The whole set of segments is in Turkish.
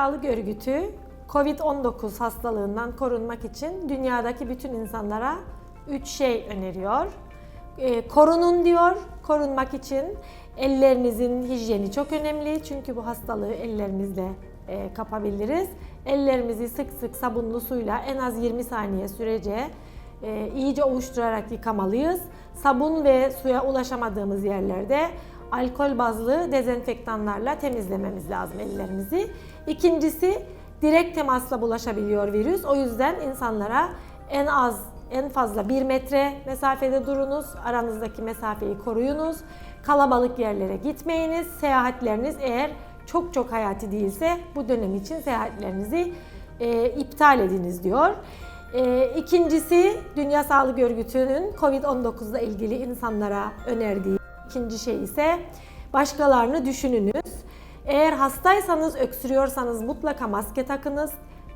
Sağlık Örgütü COVID-19 hastalığından korunmak için dünyadaki bütün insanlara 3 şey öneriyor. Ee, korunun diyor. Korunmak için ellerinizin hijyeni çok önemli. Çünkü bu hastalığı ellerimizle e, kapabiliriz. Ellerimizi sık sık sabunlu suyla en az 20 saniye sürece e, iyice ovuşturarak yıkamalıyız. Sabun ve suya ulaşamadığımız yerlerde alkol bazlı dezenfektanlarla temizlememiz lazım ellerimizi. İkincisi direkt temasla bulaşabiliyor virüs. O yüzden insanlara en az en fazla 1 metre mesafede durunuz. Aranızdaki mesafeyi koruyunuz. Kalabalık yerlere gitmeyiniz. Seyahatleriniz eğer çok çok hayati değilse bu dönem için seyahatlerinizi e, iptal ediniz diyor. E, ikincisi Dünya Sağlık Örgütü'nün COVID-19 ile ilgili insanlara önerdiği ikinci şey ise başkalarını düşününüz. Eğer hastaysanız, öksürüyorsanız mutlaka maske takınız.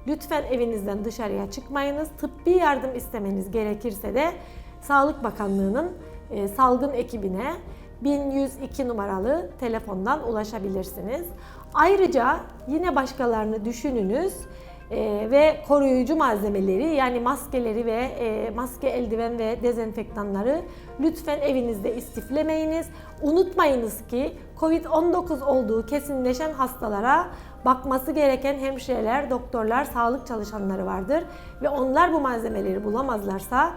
Lütfen evinizden dışarıya çıkmayınız. Tıbbi yardım istemeniz gerekirse de Sağlık Bakanlığı'nın e, salgın ekibine 1102 numaralı telefondan ulaşabilirsiniz. Ayrıca yine başkalarını düşününüz e, ve koruyucu malzemeleri yani maskeleri ve e, maske eldiven ve dezenfektanları lütfen evinizde istiflemeyiniz. Unutmayınız ki Covid-19 olduğu kesinleşen hastalara bakması gereken hemşireler, doktorlar, sağlık çalışanları vardır ve onlar bu malzemeleri bulamazlarsa,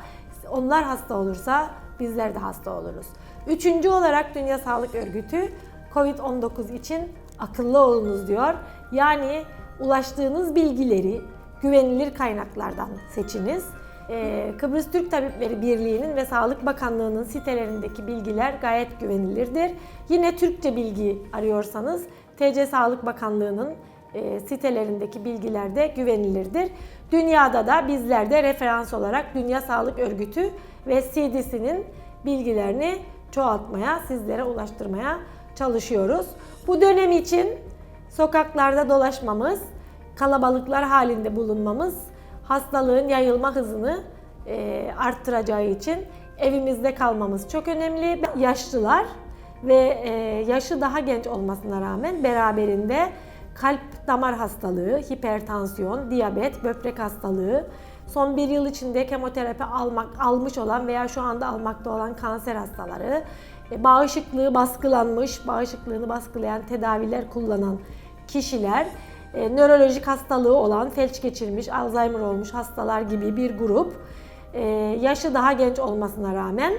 onlar hasta olursa bizler de hasta oluruz. Üçüncü olarak Dünya Sağlık Örgütü Covid-19 için akıllı olunuz diyor. Yani ulaştığınız bilgileri güvenilir kaynaklardan seçiniz. Ee, Kıbrıs Türk Tabipleri Birliği'nin ve Sağlık Bakanlığı'nın sitelerindeki bilgiler gayet güvenilirdir. Yine Türkçe bilgi arıyorsanız TC Sağlık Bakanlığı'nın e, sitelerindeki bilgiler de güvenilirdir. Dünyada da bizler de referans olarak Dünya Sağlık Örgütü ve CDC'nin bilgilerini çoğaltmaya, sizlere ulaştırmaya çalışıyoruz. Bu dönem için sokaklarda dolaşmamız, kalabalıklar halinde bulunmamız hastalığın yayılma hızını e, arttıracağı için evimizde kalmamız çok önemli. Yaşlılar ve e, yaşı daha genç olmasına rağmen beraberinde kalp damar hastalığı, hipertansiyon, diyabet, böbrek hastalığı, son bir yıl içinde kemoterapi almak almış olan veya şu anda almakta olan kanser hastaları, e, bağışıklığı baskılanmış, bağışıklığını baskılayan tedaviler kullanan kişiler, e, nörolojik hastalığı olan, felç geçirmiş, Alzheimer olmuş hastalar gibi bir grup, e, yaşı daha genç olmasına rağmen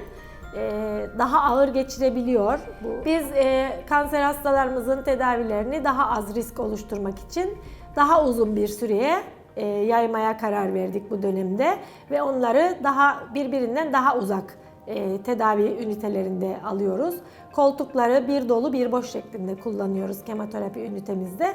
e, daha ağır geçirebiliyor. Biz e, kanser hastalarımızın tedavilerini daha az risk oluşturmak için daha uzun bir süreye e, yaymaya karar verdik bu dönemde ve onları daha birbirinden daha uzak e, tedavi ünitelerinde alıyoruz. Koltukları bir dolu bir boş şeklinde kullanıyoruz kemoterapi ünitemizde.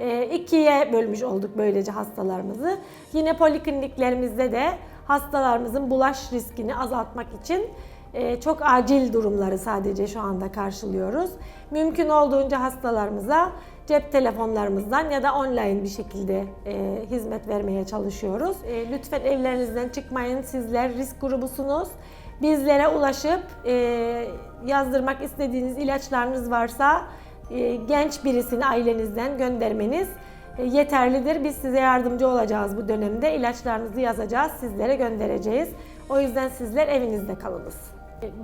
E, ikiye bölmüş olduk böylece hastalarımızı. Yine polikliniklerimizde de hastalarımızın bulaş riskini azaltmak için e, çok acil durumları sadece şu anda karşılıyoruz. Mümkün olduğunca hastalarımıza cep telefonlarımızdan ya da online bir şekilde e, hizmet vermeye çalışıyoruz. Lütfen evlerinizden çıkmayın. Sizler risk grubusunuz. Bizlere ulaşıp e, yazdırmak istediğiniz ilaçlarınız varsa e, genç birisini ailenizden göndermeniz e, yeterlidir. Biz size yardımcı olacağız bu dönemde. İlaçlarınızı yazacağız, sizlere göndereceğiz. O yüzden sizler evinizde kalınız.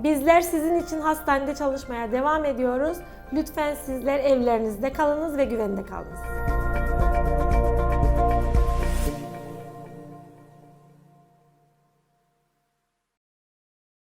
Bizler sizin için hastanede çalışmaya devam ediyoruz. Lütfen sizler evlerinizde kalınız ve güvende kalınız.